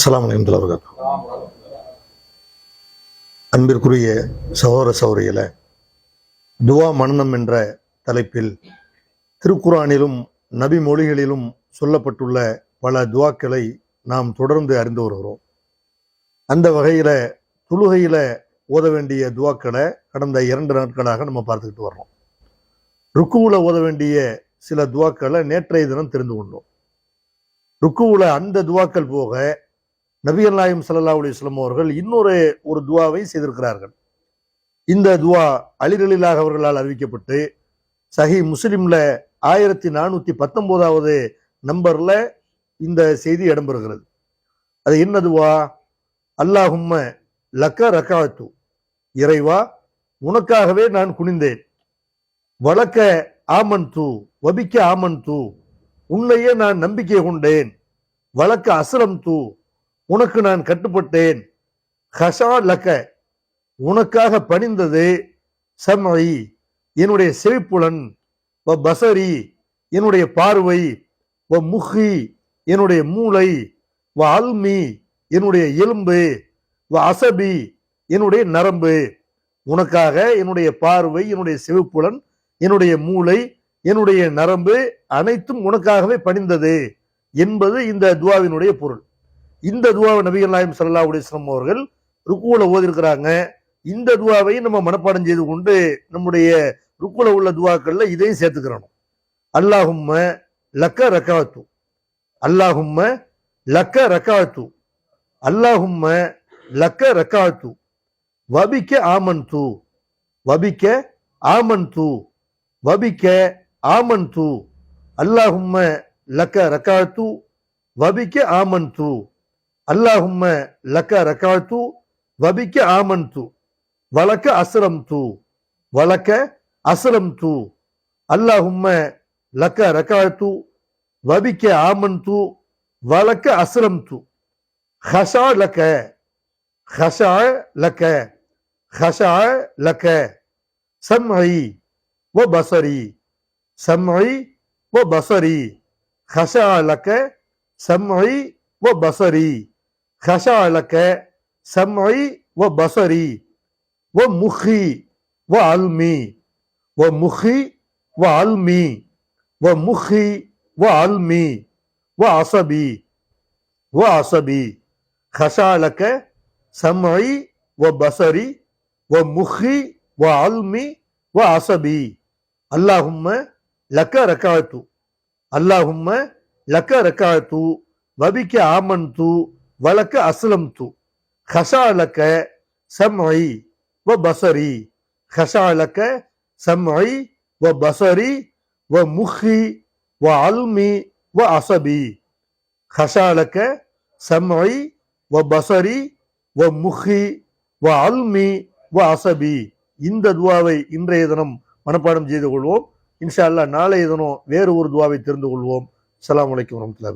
அஸ்லாம் வலைக்கம் தலைவர்கள் அன்பிற்குரிய சகோதர சௌரியில துவா மன்னம் என்ற தலைப்பில் திருக்குரானிலும் நபி மொழிகளிலும் சொல்லப்பட்டுள்ள பல துவாக்களை நாம் தொடர்ந்து அறிந்து வருகிறோம். அந்த வகையில் தொழுகையில் ஓத வேண்டிய துவாக்களை கடந்த இரண்டு நாட்களாக நம்ம பார்த்துக்கிட்டு வர்றோம். ருக்குவில் ஓத வேண்டிய சில துவாக்களை நேற்றைய தினம் தெரிந்து கொண்டோம். ருக்குவில் அந்த துவாக்கள் போக நபிகள் நாயம் சல்லா அலிஸ்லாம் அவர்கள் இன்னொரு ஒரு துவாவை செய்திருக்கிறார்கள். இந்த துவா அலிரலிலாக அவர்களால் அறிவிக்கப்பட்டு சஹி முஸ்லிம்ல ஆயிரத்தி நானூற்றி பத்தொம்போதாவது நம்பரில் இந்த செய்தி இடம்பெறுகிறது. அது என்ன துவா? அல்லாஹும்ம லக்க ரக்காத்து இறைவா உனக்காகவே நான் குனிந்தேன். வழக்க ஆமன் தூ வபிக்க ஆமன் தூ உன்னையே நான் நம்பிக்கை கொண்டேன். வழக்க அசலம் தூ உனக்கு நான் கட்டுப்பட்டேன். ஹஷா லக்க உனக்காக பணிந்தது சம்ஐ. என்னுடைய செவிப்புலன். வ பசரி. என்னுடைய பார்வை. வ முஹி. என்னுடைய மூளை. வ அல்மி. என்னுடைய எலும்பு. வ அசபி. என்னுடைய நரம்பு. உனக்காக என்னுடைய பார்வை என்னுடைய செவிப்புலன் என்னுடைய மூளை என்னுடைய நரம்பு அனைத்தும் உனக்காகவே பணிந்தது என்பது இந்த துவாவினுடைய பொருள். இந்த துவாவை நபிகள் நாயம் சல்லா அலிஸ்லாம் அவர்கள் ருக்குவில் ஓதிருக்கிறாங்க. இந்த துவாவை நம்ம மனப்பாடம் செய்து கொண்டு நம்முடைய ருக்குல உள்ள துவாக்கள்ல இதையும் சேர்த்துக்கிறணும். அல்லாஹும்ம லக்க ரக்காத்து அல்லாஹும்ம லக்க ரக்காத்து அல்லாஹும்ம லக்க ரக்காத்து வபிக்க ஆமன் தூ வபிக்க ஆமன் தூ வபிக்க ஆமன் தூ அல்லாஹும்ம லக்க ரக்காத்து வபிக்க ஆமன் தூ அல்லாஹும்ம லக்க ரக்காத்து வபிக்க ஆமன் தூ வழக்க அசரம் தூ வழக்க அஸ்ரம் தூ அல்லாஹும்ம லக்க தூ வபிக்க ஆமன் தூ வழக்க அஸ்ரம் தூ ஹஷா லக்க ஹஷா லக்க ஹஷா லக்க. சம்ஐ வ பசரி சம்ஐ வ பசரி. ஹஷா லக்க சம்ஐ வ பசரி. خشع لك سمعي وبصري ومخي وعلمي ومخي وعلمي ومخي وعلمي وعصبي وعصبي. خشع لك سمعي وبصري ومخي وعلمي وعصبي. اللهم لك ركعت. اللهم لك ركعت. وبك آمنت. வழக்கு அஸ்லம் து. ஹஷாலக்க சம்ஐ வ பசரி. ஹஷாலக்க சம்ஐ வ பசரி வ முஹி வ அல்மி வ அசபி. ஹஷாலக்க சம்ஐ வ பசரி வ முஹி வ அல்மி வ அசபி. இந்த துவாவை இன்றைய தினம் மனப்பாடம் செய்து கொள்வோம். இன்ஷா அல்லா நாளைய தினம் வேறு ஒரு துவாவை தெரிந்து கொள்வோம். அலாம் வலைக்கம் வரமத்துல